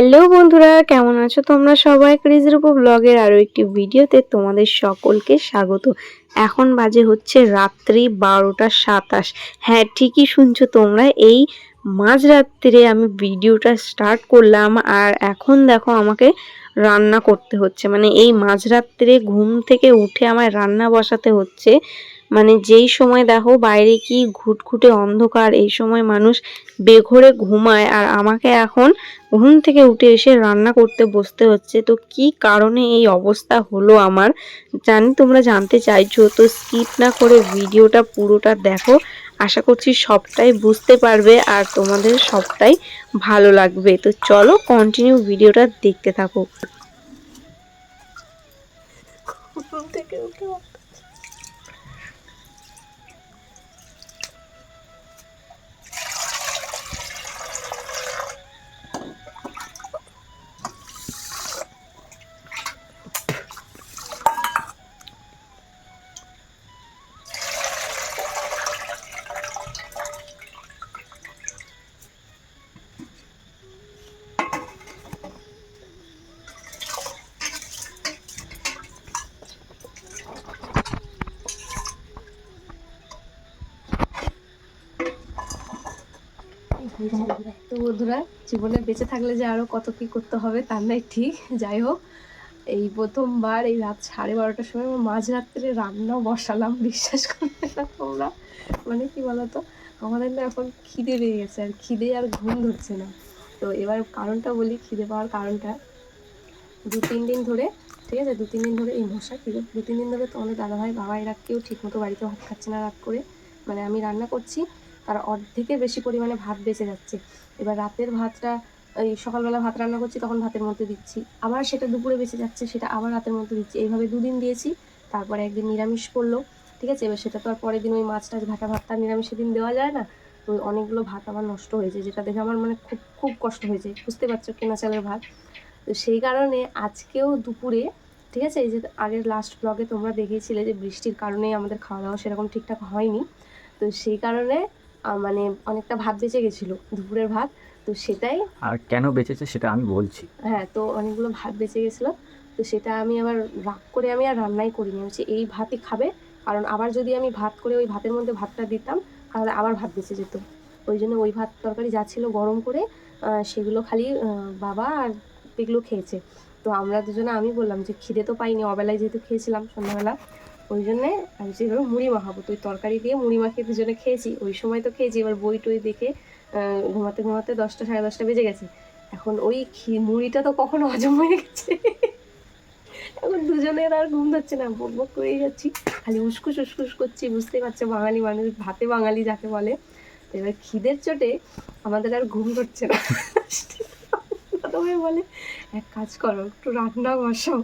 Hello বন্ধুরা, কেমন আছো তোমরা সবাই? ক্রিজের উপর ব্লগের আরও একটি ভিডিওতে তোমাদের সকলকে স্বাগত। এখন বাজে হচ্ছে রাত্রি বারোটা সাতাশ। হ্যাঁ ঠিকই শুনছো তোমরা, এই মাঝরাত্রে আমি ভিডিওটা স্টার্ট করলাম আর এখন দেখো আমাকে রান্না করতে হচ্ছে। মানে এই মাঝরাত্রে ঘুম থেকে উঠে আমায় রান্না বসাতে হচ্ছে। মানে যেই সময় দেখো বাইরে কি ঘুটঘুটে অন্ধকার, এই সময় মানুষ বেঘরে ঘুমায় আর আমাকে এখন ঘুম থেকে উঠে এসে রান্না করতে বসতে হচ্ছে। তো কি কারণে এই অবস্থা হলো আমার জানি তোমরা জানতে চাইছো। তো স্কিপ না করে ভিডিওটা পুরোটা দেখো। আশা করছি সবটাই বুঝতে পারবে আর তোমাদের সবটাই ভালো লাগবে। তো চলো কন্টিনিউ ভিডিওটা দেখতে থাকো। থেকে উঠে তো বন্ধুরা, জীবনে বেঁচে থাকলে যে আরও কত কি করতে হবে, তার নাই ঠিক। যাই হোক, এই প্রথমবার এই রাত সাড়ে বারোটার সময় আমার মাঝরাত্রে রান্না বসালাম, বিশ্বাস করবে না তোমরা। মানে কি বলতো, আমাদের না এখন খিদে পেয়ে গেছে, আর খিদে আর ঘুম ধরছে না। তো এবার কারণটা বলি, খিদে পাওয়ার কারণটা। দু, তিন দিন ধরে, ঠিক আছে, দু, তিন দিন ধরে এই মশা খিদে, দু, তিন দিন ধরে তো তোমাদের দাদাভাই বাবা এরা কেউ ঠিকমতো বাড়িতে ভাত খাচ্ছে না রাত করে। মানে আমি রান্না করছি তার অর্ধেকের বেশি পরিমাণে ভাত বেঁচে যাচ্ছে। এবার রাতের ভাতটা, এই সকালবেলা ভাত রান্না করছি, তখন ভাতের মধ্যে দিচ্ছি। আবার সেটা দুপুরে বেঁচে যাচ্ছে, সেটা আবার রাতের মধ্যে দিচ্ছি। এইভাবে দুদিন দিয়েছি, তারপরে একদিন নিরামিষ পড়ল ঠিক আছে? এবার সেটা তো আর পরের দিন ওই মাছ টাছ, ভাটা ভাতটা নিরামিষের দিন দেওয়া যায় না। তো অনেকগুলো ভাত আমার নষ্ট হয়েছে যেটা দেখে আমার মানে খুব খুব কষ্ট হয়েছে বুঝতে পারছ? কেনা চালের ভাত। তো সেই কারণে আজকেও দুপুরে, ঠিক আছে? এই যে আগের লাস্ট ব্লগে তোমরা দেখেছিলে যে বৃষ্টির কারণে আমাদের খাওয়া দাওয়া সেরকম ঠিকঠাক হয়নি। তো সেই কারণে মানে অনেকটা ভাত বেঁচে গেছিল দুপুরের ভাত তো সেটাই আর কেন বেঁচেছে সেটা আমি বলছি। হ্যাঁ তো অনেকগুলো ভাত বেঁচে গেছিল তো সেটা আমি আবার রাগ করে আমি আর রান্নাই করিনি। বলছি এই ভাতই খাবে কারণ আবার যদি আমি ভাত করে ওই ভাতের মধ্যে ভাতটা দিতাম তাহলে আবার ভাত বেঁচে যেত। ওই জন্য ওই ভাত তরকারি যা ছিল গরম করে সেগুলো খালি বাবা আর এগুলো খেয়েছে। তো আমরা দুজনে আমি বললাম যে খিদে তো পাইনি অবেলায় যেহেতু খেয়েছিলাম সন্ধ্যাবেলা ওই জন্যে আমি যেভাবে মুড়ি মাখাবো, তো তরকারি দিয়ে মুড়ি মাখিয়ে দুজনে খেয়েছি, ওই সময় তো খেয়েছি, এবার বই টই দেখে ঘুমাতে ঘুমাতে দশটা সাড়ে দশটা বেজে গেছে। এখন ওই মুড়িটা তো কখনো হজম হয়ে গেছে। এখন দুজনের আর ঘুম ধরছে না, বক বক করেই যাচ্ছি। খালি উসকুস উসকুস করছি, বুঝতে পারছে, বাঙালি মানুষ, ভাতে বাঙালি যাকে বলে। এবার খিদের চোটে আমাদের আর ঘুম ধরছে না। বলে, এক কাজ করো, একটু রান্না বসাও।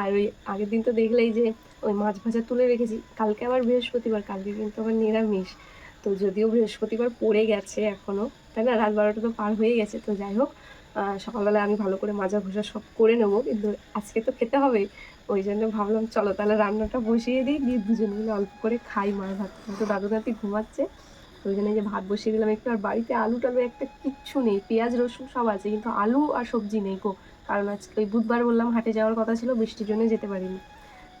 আর ওই আগের দিন তো দেখলেই যে ওই মাছ ভাজা তুলে রেখেছি। কালকে আবার বৃহস্পতিবার, কালকে কিন্তু আবার নিরামিষ। তো যদিও বৃহস্পতিবার পড়ে গেছে এখনও তাই না? রাত বারোটা তো পার হয়ে গেছে, তো যাই হোক সকালবেলা আমি ভালো করে মাজা ঘষা সব করে নেব, কিন্তু আজকে তো খেতে হবে। ওই জন্য ভাবলাম, চলো তাহলে রান্নাটা বসিয়ে দিই, দিয়ে দুজন মিলে অল্প করে খাই মার ভাত। কিন্তু দাদু দাদি ঘুমাচ্ছে ওই জন্য যে ভাত বসিয়ে দিলাম একটু। আর বাড়িতে আলু টালু একটা কিচ্ছু নেই, পেঁয়াজ, রসুন সব আছে, কিন্তু আলু আর সবজি নেই গো। কারণ আজকে ওই বুধবার বললাম হাটে যাওয়ার কথা ছিল, বৃষ্টির জন্য যেতে পারিনি।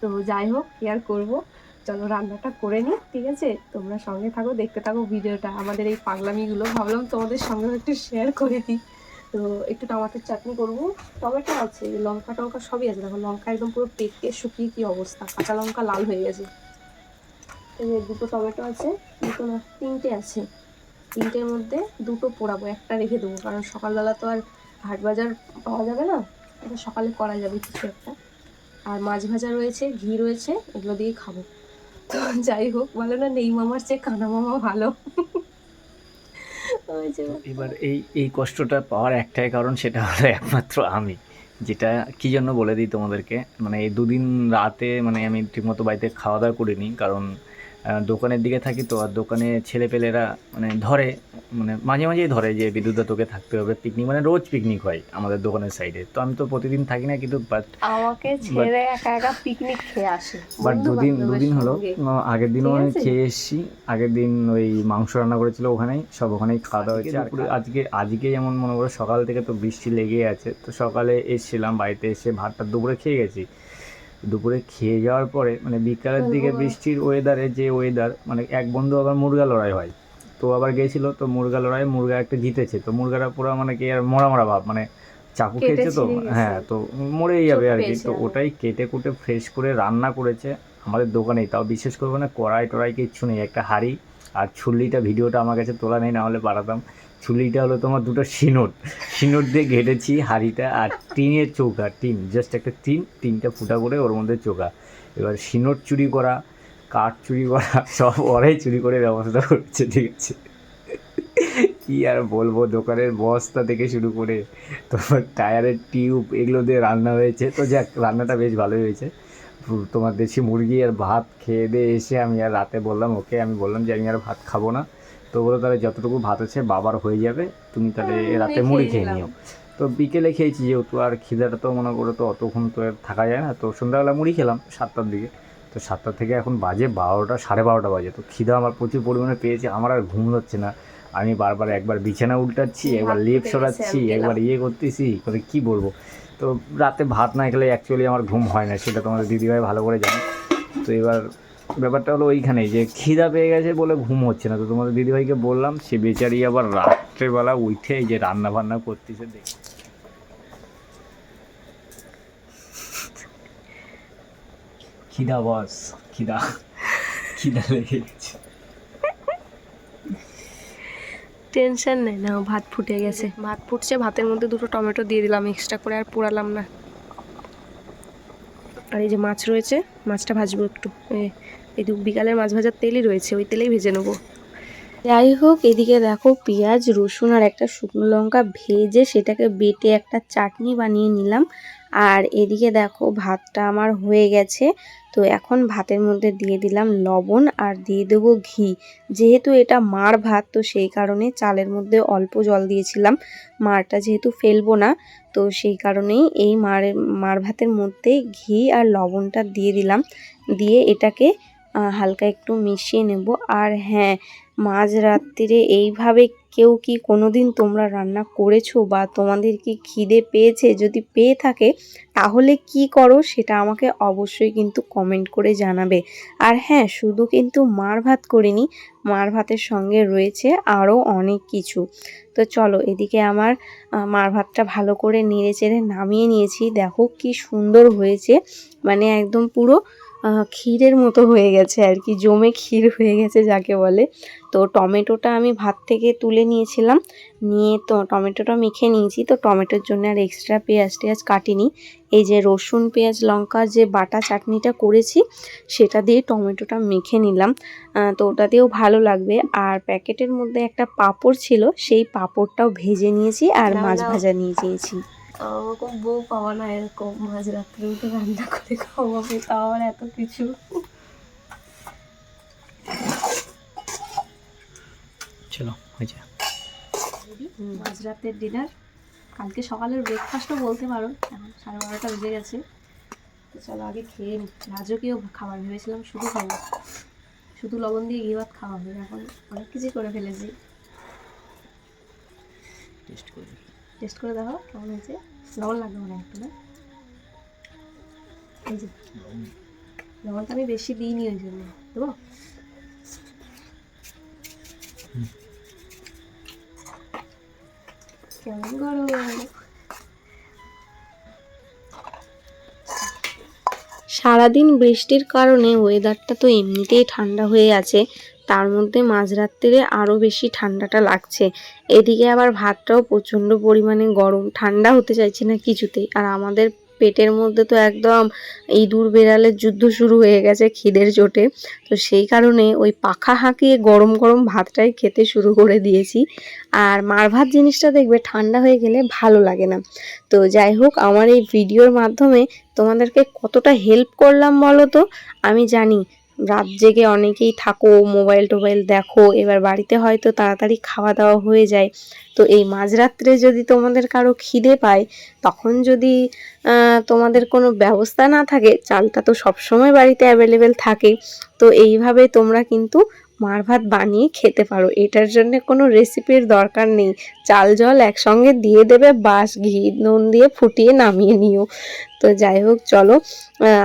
তো যাই হোক, কি আর করব? চলো রান্নাটা করে নিই, ঠিক আছে? তোমরা সঙ্গে থাকো, দেখতে থাকো ভিডিওটা। আমাদের এই পাগলামিগুলো ভাবলাম তোমাদের সঙ্গে একটু শেয়ার করে দিই। তো একটু টমেটোর চাটনি করব। টমেটো আছে, লঙ্কা টঙ্কা সবই আছে। দেখো, লঙ্কা একদম পুরো পেকে শুকিয়ে কি অবস্থা? কাঁচা লঙ্কা লাল হয়ে গেছে। দুটো টমেটো আছে, দুটো না, তিনটে আছে। তিনটের মধ্যে দুটো পোড়াবো, একটা রেখে দেবো। কারণ সকালবেলা তো আর হাট বাজার পাওয়া যাবে না, এটা সকালে করা যাবে কিছু একটা। আর মাছ ভাজা রয়েছে, ঘি রয়েছে, এগুলো দিয়ে খাব। তো যাই হোক, বলো না, নেই মামার চেয়ে কানা মামা ভালো। এবার এই এই কষ্টটা পাওয়ার একটাই কারণ, সেটা হলো একমাত্র আমি। যেটা কি জন্য বলে দিই তোমাদেরকে? মানে এই দুদিন রাতে মানে আমি ঠিকমতো বাড়িতে খাওয়া দাওয়া করিনি, কারণ দোকানের দিকে থাকি তো আর দোকানে ছেলেপেলেরা মানে ধরে মানে মাঝে মাঝেই ধরে যে বিদ্যুৎ তোকে থাকতে হবে পিকনিক মানে রোজ পিকনিক হয় আমাদের দোকানের সাইডে তো আমি তো প্রতিদিন থাকি না কিন্তু বাট আমাকে ছেড়ে একা একা পিকনিক খেয়ে আসে বাট দুদিন দুদিন হলো আগের দিনও আমি খেয়ে এসেছি আগের দিন ওই মাংস রান্না করেছিল ওখানেই সব ওখানেই খাওয়া দাওয়া হয়েছে। আজকে আজকে যেমন মনে করো সকাল থেকে তো বৃষ্টি লেগেই আছে তো সকালে এসেছিলাম বাড়িতে এসে ভাতটা দুপুরে খেয়ে গেছি। দুপুরে খেয়ে যাওয়ার পরে মানে বিকালের দিকে বৃষ্টির ওয়েদারে যে ওয়েদার মানে এক বন্ধু আবার মুরগা লড়াই হয়। তো আবার গেছিল তো মুরগা লড়াই মুরগা একটা জিতেছে। তো মুরগাটা পুরো মানে কি আর মরা মরা ভাব মানে চাকু খেয়েছে তো? হ্যাঁ তো মরেই যাবে আর কি। তো ওটাই কেটে কুটে ফ্রেশ করে রান্না করেছে আমাদের দোকানেই। তাও বিশেষ করে মানে কড়াই টড়াই কিচ্ছু নেই। একটা হাঁড়ি আর ছুল্লিটা ভিডিওটা আমার কাছে তোলা নেই না হলে পাঠাতাম ছুলিটা হলো তোমার দুটো সিনোট সিনোট দিয়ে ঘেটেছি হাঁড়িটা আর টিনের চৌকা, টিন জাস্ট একটা টিন, টিনটা ফুটা করে ওর মধ্যে চৌকা। এবার সিনোট চুরি করা, কাঠ চুরি করা, সব ওরাই চুরি করে ব্যবস্থা করছে, ঠিক আছে। কি আর বলব, দোকানের বস্তা থেকে শুরু করে তোমার টায়ারের টিউব এগুলো দিয়ে রান্না হয়েছে। তো যাক, রান্নাটা বেশ ভালোই হয়েছে। তোমার দেশি মুরগি আর ভাত খেয়ে দিয়ে এসে আমি আর রাতে বললাম, ওকে আমি বললাম যে আমি আর ভাত খাব না। তো বলো তাহলে যতটুকু ভাত আছে বাবার হয়ে যাবে তুমি তাহলে হ্যাঁ, রাতে মুড়ি খেয়ে নিও। তো বিকেলে খেয়েছি যেহেতু আর খিদাটা তো মনে করো তো অতক্ষণ তো আর থাকা যায় না তো সন্ধ্যাবেলা মুড়ি খেলাম সাতটার দিকে। তো সাতটা থেকে এখন বাজে বারোটা সাড়ে বারোটা বাজে। তো খিদা আমার প্রচুর পরিমাণে পেয়েছে আমার আর ঘুম হচ্ছে না। আমি বারবার একবার বিছানা উল্টাচ্ছি একবার লেপ সরাচ্ছি একবার ইয়ে করতেছি করে কি বলব? তো রাতে ভাত না খেলে অ্যাকচুয়ালি আমার ঘুম হয় না সেটা তোমাদের দিদিভাই ভালো করে জানে। তো এবার ব্যাপারটা হলো ওইখানেই যে খিদা পেয়ে গেছে বলে ঘুম হচ্ছে না। তো তোমাদের দিদিভাইকে বললাম, সে বেচারি আবার রাত্রেবেলা উঠে যে রান্না বান্না করতেছে দেখ। খিদা বস, খিদা খিদা লেগে গেছে। টেনশন নেই, না, ভাত ফুটে গেছে। ভাত ফুটছে, ভাতের মধ্যে দুটো টমেটো দিয়ে দিলাম এক্সট্রা করে আর পোড়ালাম না। আর এই যে মাছ রয়েছে, মাছটা ভাজবো একটু। এই বিকালের মাছ ভাজার তেলই রয়েছে, ওই তেলেই ভেজে নেব। যাই হোক, এদিকে দেখো পেঁয়াজ, রসুন আর একটা শুকনো লঙ্কা ভেজে সেটাকে বেটে একটা চাটনি বানিয়ে নিলাম। আর এদিকে দেখো ভাতটা আমার হয়ে গেছে। তো এখন ভাতের মধ্যে দিয়ে দিলাম লবণ আর দিয়ে দেবো ঘি। যেহেতু এটা মার ভাত, তো সেই কারণে চালের মধ্যে অল্প জল দিয়েছিলাম। মারটা যেহেতু ফেলব না, তো সেই কারণেই এই মার মার ভাতের মধ্যে ঘি আর লবণটা দিয়ে দিলাম। দিয়ে এটাকে হালকা একটু মিশিয়ে নেব। আর হ্যাঁ মাঝ রাত্রিরে এইভাবে কেউ কি কোনোদিন তোমরা রান্না করেছ বা তোমাদের কি খিদে পেয়েছে? যদি পেয়ে থাকে, তাহলে কি করো সেটা আমাকে অবশ্যই কিন্তু কমেন্ট করে জানাবে। আর হ্যাঁ শুধু কিন্তু মার ভাত করিনি, মার ভাতের সঙ্গে রয়েছে আরও অনেক কিছু। তো চলো, এদিকে আমার মার ভাতটা ভালো করে নেড়ে চেড়ে নামিয়ে নিয়েছি। দেখো কি সুন্দর হয়েছে। মানে একদম পুরো ক্ষীরের মতো হয়ে গেছে আর কি জমে ক্ষীর হয়ে গেছে যাকে বলে। তো টমেটোটা আমি ভাত থেকে তুলে নিয়েছিলাম নিয়ে তো টমেটোটা মেখে নিয়েছি। তো টমেটোর জন্য আর এক্সট্রা পেঁয়াজ টেয়াজ কাটিনি। এই যে রসুন পেঁয়াজ লঙ্কার যে বাটা চাটনিটা করেছি সেটা দিয়ে টমেটোটা মেখে নিলাম। তো ওটা দিয়েও ভালো লাগবে। আর প্যাকেটের মধ্যে একটা পাঁপড় ছিল সেই পাঁপড়টাও ভেজে নিয়েছি আর মাছ ভাজা নিয়ে চেয়েছি ওরকম বউ পাওয়া না এরকম। মাঝ রাত্রে উঠে রান্না করে খাওয়াবে তাও আবার এত কিছু। চলো হয়েছে মাঝ রাতের ডিনার কালকে সকালের ব্রেকফাস্টও বলতে পারো এখন সাড়ে বারোটা বেজে গেছে। তো চলো আগে খেয়ে নিই রাজকীয় খাবার ভেবেছিলাম শুধু খাব। শুধু লবণ দিয়ে ঘি ভাত খাওয়া হবে এখন অনেক কিছুই করে ফেলেছি। টেস্ট করে টেস্ট করে দেখো কেমন হয়েছে। লবণ লাগবে একটু, না? এই যে, লবণটা আমি বেশি দিইনি ওই জন্য। দেবো? কেমন গরম সারাদিন বৃষ্টির কারণে ওয়েদারটা তো এমনিতেই ঠান্ডা হয়ে আছে। তার মধ্যে মাঝরাত্রিরে আরও বেশি ঠান্ডাটা লাগছে। এদিকে আবার ভাতটাও প্রচণ্ড পরিমাণে গরম। ঠান্ডা হতে চাইছে না কিছুতেই। আর আমাদের পেটের মধ্যে তো একদম ইঁদুর বেড়ালের যুদ্ধ শুরু হয়ে গেছে খিদের চোটে। তো সেই কারণে ওই পাখা হাঁকিয়ে গরম গরম ভাতটাই খেতে শুরু করে দিয়েছি। আর মার ভাত জিনিসটা দেখবে ঠান্ডা হয়ে গেলে ভালো লাগে না। তো যাই হোক, আমার এই ভিডিওর মাধ্যমে তোমাদেরকে কতটা হেল্প করলাম বলো তো? আমি জানি রাত জেগে অনেকেই থাকো মোবাইল টোবাইল দেখো, এবার বাড়িতে হয়তো তাড়াতাড়ি খাওয়া দাওয়া হয়ে যায়। তো এই মাঝরাত্রে যদি তোমাদের কারও খিদে পায়, তখন যদি তোমাদের কোনো ব্যবস্থা না থাকে, চালটা তো সবসময় বাড়িতে অ্যাভেলেবেল থাকে। তো এইভাবে তোমরা কিন্তু মার ভাত বানিয়ে খেতে পারো। এটার জন্য কোনো রেসিপির দরকার নেই। চাল জল একসঙ্গে দিয়ে দেবে বাস ঘি নুন দিয়ে ফুটিয়ে নামিয়ে নিও। তো যাই হোক চলো।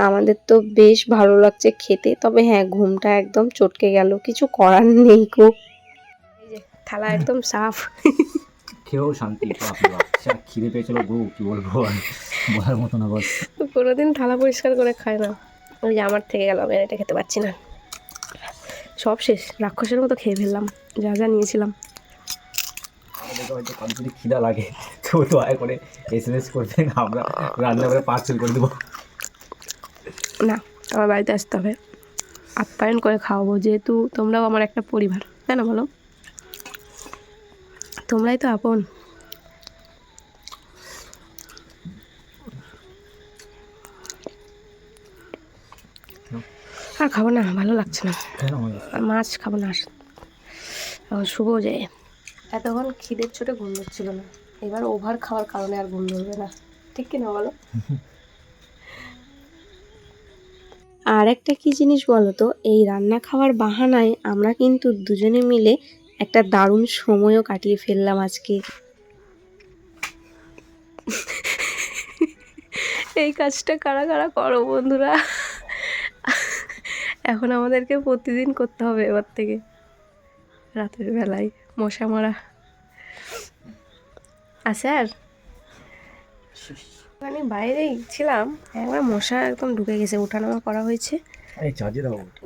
আমাদের তো বেশ ভালো লাগছে খেতে। তবে হ্যাঁ ঘুমটা একদম চটকে গেল। কিছু করার নেই গো। থালা একদম সাফ। খেয়েও শান্তি খিদে পেয়েছিল গো কি বলব বলার মতো না বস কোনোদিন থালা পরিষ্কার করে খায় না। ওই যে আমার থেকে গেল আমি এটা খেতে পারছি না। সব শেষ রাক্ষসের মতো খেয়ে ফেললাম যা যা নিয়েছিলাম। হয়তো খিদা লাগে তো দয়া করে এস এম এস করবেন আমরা রান্না করে পার্সেল করে দেবো। না আমার বাড়িতে আসতে হবে। আপ্যায়ন করে খাওয়াবো যেহেতু তোমরাও আমার একটা পরিবার তাই না বলো? তোমরাই তো আপন। আর খাব না ভালো লাগছে না। আর মাছ খাব না আর এখন শুভ যে। এতক্ষণ খিদের ছোটে ঘুম ধরছিল না। এবার ওভার খাওয়ার কারণে আর ঘুম ধরবে না। ঠিক কিনা বলো? আর একটা কি জিনিস বলো তো এই রান্না খাওয়ার বাহানায় আমরা কিন্তু দুজনে মিলে একটা দারুণ সময়ও কাটিয়ে ফেললাম আজকে। এই কাজটা কারা কারা করো বন্ধুরা? এখন আমাদেরকে প্রতিদিন করতে হবে এবার থেকে। রাতের বেলায় মশা মারা। আর আমি বাইরেই ছিলাম একবার মশা একদম ঢুকে গেছে ওঠানামা করা হয়েছে।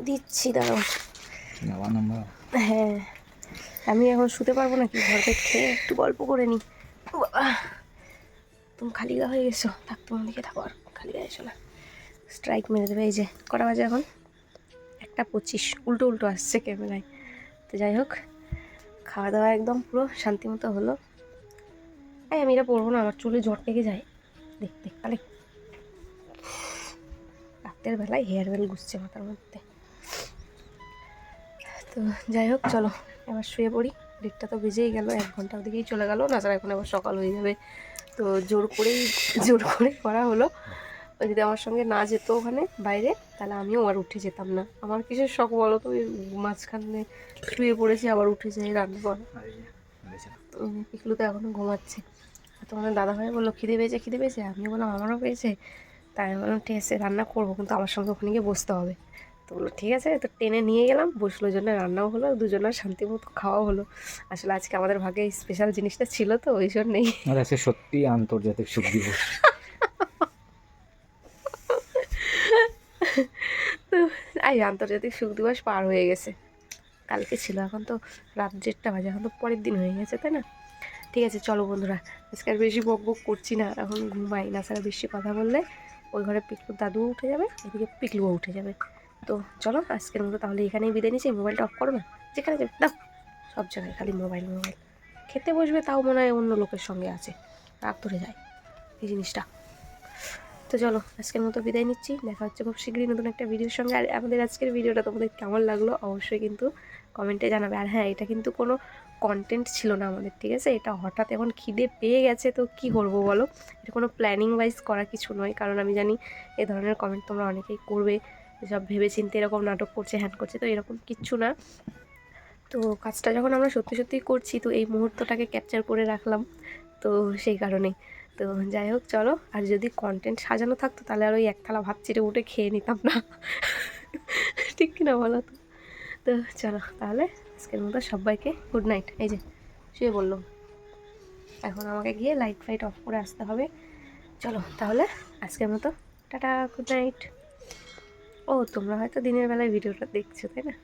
দিচ্ছি দাঁড়াও। হ্যাঁ আমি এখন শুতে পারব নাকি? ঘরকে খেয়ে একটু গল্প করে বাবা, তুমি খালি গা হয়ে গেছো। থাক তোমার দিকে থাকো আর খালি গা এসো না স্ট্রাইক মেরে দেবে এই যে কটা বাজে এখন? একটা পঁচিশ, উল্টো উল্টো আসছে ক্যামেরায়। তো যাই হোক খাওয়া দাওয়া একদম পুরো শান্তি মতো হলো। এই আমি এটা পরবো না, আমার চুলে জ্বর লেগে যায়। দেখতে দেখ, তাহলে। রাতের বেলায় হেয়ার বেল ঘুরছে মাথার মধ্যে। তো যাই হোক, চলো, এবার শুয়ে পড়ি। ডেটটা তো বেজেই গেল, এক ঘণ্টার দিকেই চলে গেল। না এখন আবার সকাল হয়ে যাবে। তো জোর করেই, জোর করে করা হলো। যদি আমার সঙ্গে না যেত ওখানে বাইরে তাহলে আমিও আর উঠে যেতাম না। আমার কিসের শখ বলো তো? মাঝখানে শুয়ে পড়েছি আবার উঠে যাই রান্না করা পিকলু তো এখনও ঘুমাচ্ছে। তোমাদের দাদা ভাই বলল খিদে পেয়েছে খিদে পেয়েছে? আমিও বললাম আমারও পেয়েছে। তাই আমি বললাম ঠিক আছে রান্না করব কিন্তু আমার সঙ্গে ওখানে গিয়ে বসতে হবে। তো বলল ঠিক আছে। তো টেনে নিয়ে গেলাম বসল জন্য রান্নাও হলো দুজনের শান্তি মতো খাওয়াও হলো। আসলে আজকে আমাদের ভাগে স্পেশাল জিনিসটা ছিল তো ওই জন্যেই। আজকে সত্যি আন্তর্জাতিক সুখ দিবস। তো, এই আন্তর্জাতিক সুখ দিবস পার হয়ে গেছে। কালকে ছিল, এখন তো রাত দেড়টা বাজে, এখন তো পরের দিন হয়ে গেছে, তাই না? ঠিক আছে, চলো বন্ধুরা, আজকে আর বেশি বক বক করছি না এখন ঘুমাই না ছাড়া বেশি কথা বললে ওই ঘরে পিকলুর দাদুও উঠে যাবে এদিকে পিকলুও উঠে যাবে। তো চলো, আজকের মতো তাহলে এখানেই বিদায় নিচ্ছি মোবাইলটা অফ করো না যেখানে যাবে, দাও, সব জায়গায়, খালি মোবাইল মোবাইল। খেতে বসবে, তাও মনে হয় অন্য লোকের সঙ্গে আছে রাগ ধরে যায়, এই জিনিসটা। তো চলো, আজকের মতো বিদায় নিচ্ছি। দেখা হচ্ছে খুব শীঘ্রই নতুন একটা ভিডিওর সঙ্গে। আর আমাদের আজকের ভিডিওটা তোমাদের কেমন লাগল অবশ্যই কিন্তু কমেন্টে জানাবে। আর হ্যাঁ এটা কিন্তু কোনো কন্টেন্ট ছিল না আমাদের, ঠিক আছে? এটা হঠাৎ এখন খিদে পেয়ে গেছে, তো কি করব বলো? এটা কোনো প্ল্যানিং ওয়াইজ করা কিছু নয়। কারণ আমি জানি এ ধরনের কমেন্ট তোমরা অনেকেই করবে। সব ভেবে চিন্তে এরকম নাটক করছে, হ্যান করছে, তো এরকম কিচ্ছু না। তো কাজটা যখন আমরা সত্যি সত্যিই করছি, তো এই মুহূর্তটাকে ক্যাপচার করে রাখলাম, তো সেই কারণেই। তো যাই হোক, চলো। আর যদি কন্টেন্ট সাজানো থাকতো, তাহলে আর ওই এক থালা ভাত চিটে উঠে খেয়ে নিতাম না। ঠিক কিনা বলো তো? তো চলো, তাহলে আজকের মতো সবাইকে গুড নাইট এই যে, শুয়ে বলল এখন আমাকে গিয়ে লাইট ফাইট অফ করে আসতে হবে। চলো, তাহলে আজকের মতো। টাটা গুড নাইট ও, তোমরা হয়তো দিনের বেলায় ভিডিওটা দেখছ, তাই না?